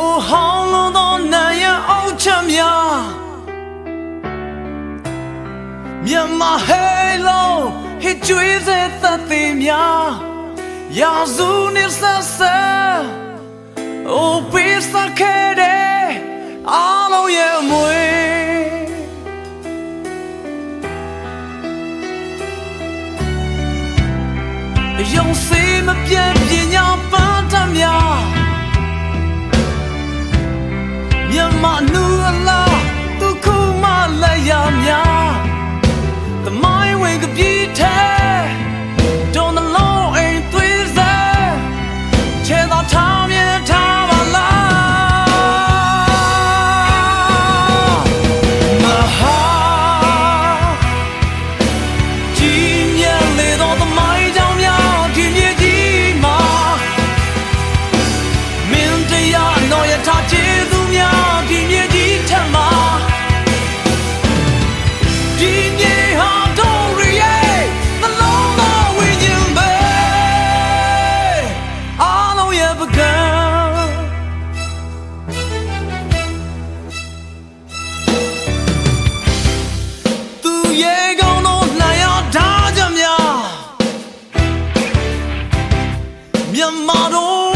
ကိုဟောင်းလုံးသောနာရန်အောင်ချက်များမြန်မာဟဲလုံးဟစ်ကျွေးစေသတိများရာဇူနေဆာဆာအိုပိစခဲတဲ့အားလုံးရဲ့မွေရုံစေးမပြတ် I don't oh,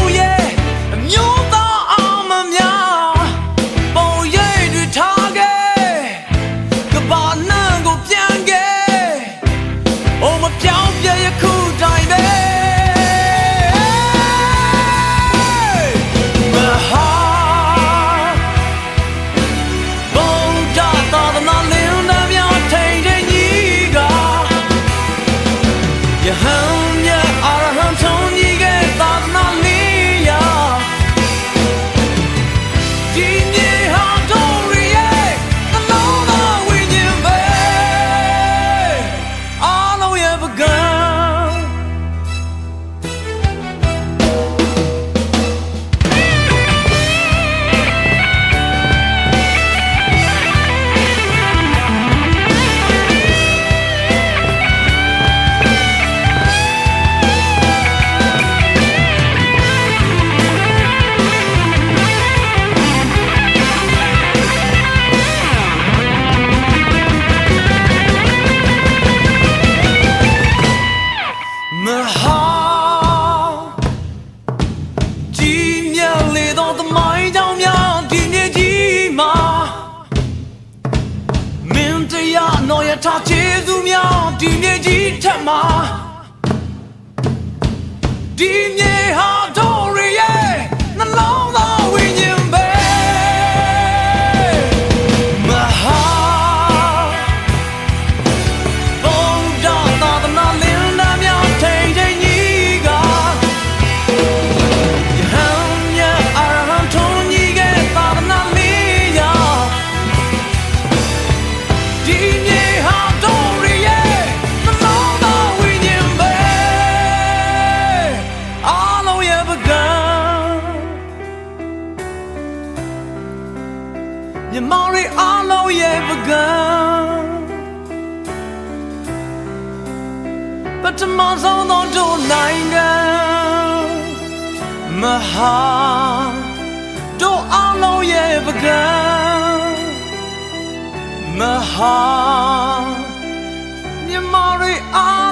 ဒီထက်မှာဒီမြေ all know you've begun But tomorrow's on the door nine My heart Don't all know you've begun My heart You're more all